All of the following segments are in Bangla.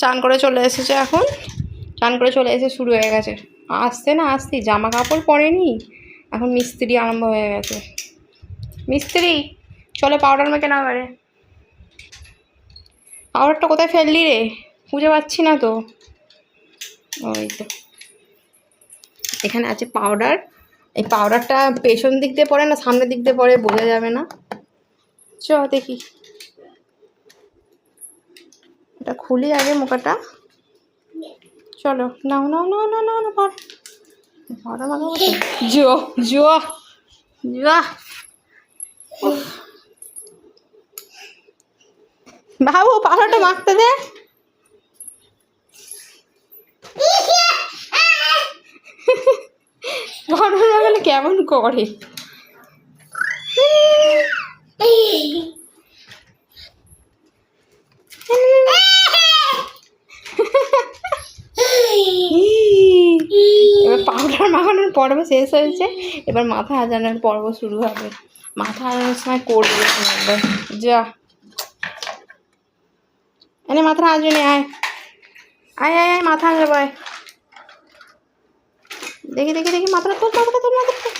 চান করে চলে এসেছে এখন। চান করে চলে এসে শুরু হয়ে গেছে। আসতে না আসতে জামা কাপড় পরেনি, এখন মিস্ত্রি আরম্ভ হয়ে গেছে। মিস্ত্রি, চলো পাউডার মেখে না পারে পাউডারটা কোথায় ফেললি রে? খুঁজে পাচ্ছি না তো। ওই তো। এখানে আছে পাউডার এই পাউডারটা পেছন দিক দিয়ে পড়ে না সামনের দিক দিয়ে পড়ে বোঝা যাবে না। চ দেখি। এটা খুলি আগে মোকাটা চলো, নাও নাও নাও নাও নাও না পর। পাউডার মাখাবো জো জো জো। বাবু পাউডারটা মাখতে দে। লাগালে কেমন করে এবার পাউডার মাখানোর পর্ব শেষ হয়েছে। এবার মাথা হাজানোর পর্ব শুরু হবে। মাথা হাজানোর সময় করবে যা। এনে মাথা হাজনে আয়। আয় আয় আয়, মাথা হাজাবো আয় দেখি দেখি দেখি, মাথাটা তোল মাথাটা তোল মাথাটা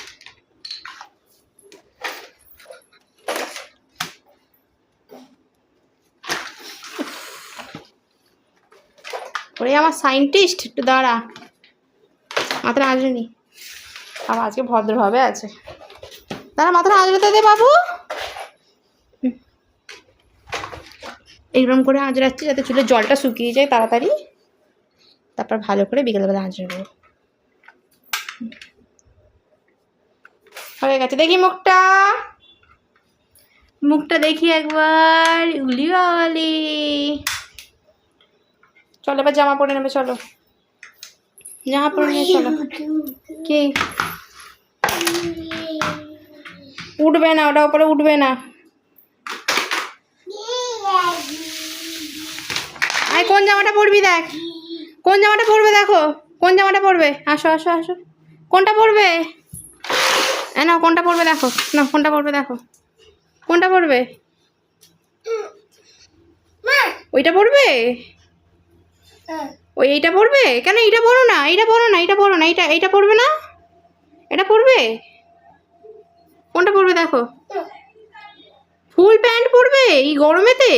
ওরে আমার সায়েন্টিস্ট একটু দাঁড়া। মাথাটা আজনি। আমার আজকে ভদ্রভাবে আছে। দাঁড়া, মাথাটা আজরাতে দে বাবু। এইরকম করে আঁচড়াচ্ছি যাতে চুলের জলটা শুকিয়ে যায় তাড়াতাড়ি। তারপর ভালো করে বিকেলবেলা আঁচড়াবো হয়ে গেছে। দেখি মুখটা। মুখটা দেখি একবার। উলি বাবালি। চলো এবার জামা পরে নেবে, চলো। জামা পরে নিয়ে চলো। কি? উঠবে না, ওটা উপরে উঠবে না। আয়, কোন জামাটা পরবি দেখ। কোন জামাটা পরবে দেখো, কোন জামাটা পরবে? আসো আসো আসো। কোনটা পরবে? না কোনটা পরবে দেখো না কোনটা পরবে দেখো। কোনটা পরবে? ওইটা পরবে? ওই এইটা পরবে? কেন এইটা পরো না, এইটা পরো না, এইটা পরো না, এইটা এইটা পরবে না? এটা পরবে? কোনটা পরবে দেখো? ফুল প্যান্ট পরবে এই গরমেতে?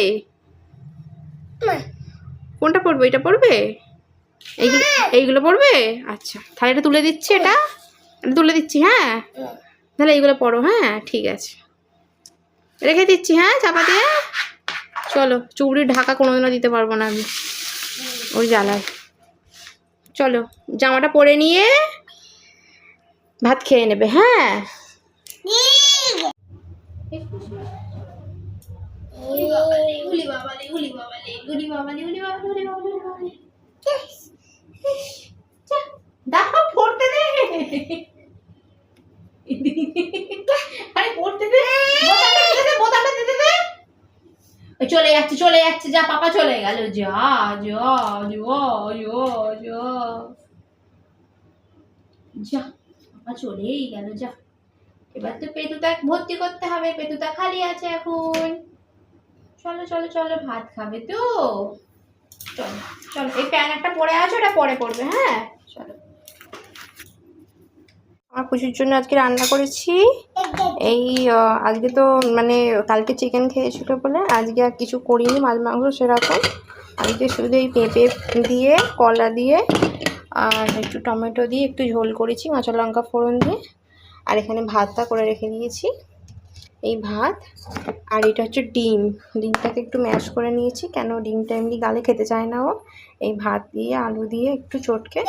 কোনটা পরবে? এটা পরবে? এইগুলো এইগুলো পরবে? আচ্ছা তাহলে এটা তুলে দিচ্ছি এটা। এটা তুলে দিচ্ছি হ্যাঁ? তাহলে এইগুলো পরো হ্যাঁ? ঠিক আছে। রেখে দিচ্ছি হ্যাঁ চাপা দিয়ে? চলো, চুবড়ির ঢাকা কোনোদিনও দিতে পারব না আমি। ওই জ্বালায়। চলো, জামাটা পরে নিয়ে ভাত খেয়ে নেবে হ্যাঁ? পড়তে দে। আরে চলে যাচ্ছে চলে যাচ্ছে, যা, পাপা চলে গেল, যা যা যা যা যা। যা। পাপা চলেই গেল, যা। এবার তো পেতুতা ভর্তি করতে হবে পেতুতা খালি আছে এখন। চলো চলো চলো, ভাত খাবে তো। চলো চলো, এই প্যান একটা পরে আছো, ওটা পরে পড়বে হ্যাঁ? চলো। আমার খুশির জন্য আজকে রান্না করেছি। এই আজকে তো মানে কালকে চিকেন খেয়েছিল বলে আজকে আর কিছু করিনি, মাছ, মাংস সেরকম। আজকে শুধু এই পেঁপে দিয়ে, কলা দিয়ে আর একটু টমেটো দিয়ে একটু ঝোল করেছি, কাঁচা লঙ্কা ফোড়ন দিয়ে। আর এখানে ভাতটা করে রেখে দিয়েছি, এই ভাত। আর এটা হচ্ছে ডিম, ডিমটাকে একটু ম্যাশ করে নিয়েছি, কেন ডিমটা এমনি গালে খেতে চায় না ও। এই ভাত দিয়ে, আলু দিয়ে একটু চটকে,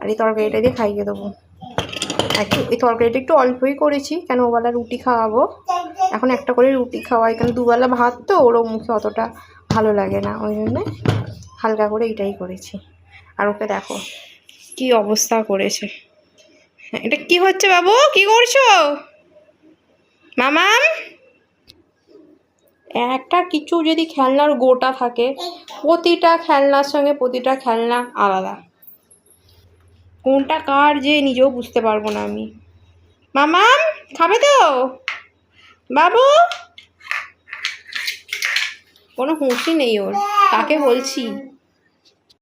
আর এই তরকারিটা দিয়ে খাইয়ে দেবো। একটু, এই তরকারিটা একটু অল্পই করেছি, কেন ওবেলা রুটি খাওয়াবো। এখন একটা করে রুটি খাওয়াই কারণ দুবেলা ভাত তো ওরও মুখে অতটা ভালো লাগে না, ওই জন্যে হালকা করে এটাই করেছি। আর ওকে দেখো কি অবস্থা করেছে? হ্যাঁ, এটা কি হচ্ছে বাবু? কি করছ? মামাম? একটা কিছু যদি খেলনার গোটা থাকে প্রতিটা খেলনার সঙ্গে প্রতিটা খেলনা আলাদা। কোনটা কার যে নিজেও বুঝতে পারব না আমি। মামাম খাবে তো? বাবু? কোনো হুঁশই নেই ওর তাকে বলছি।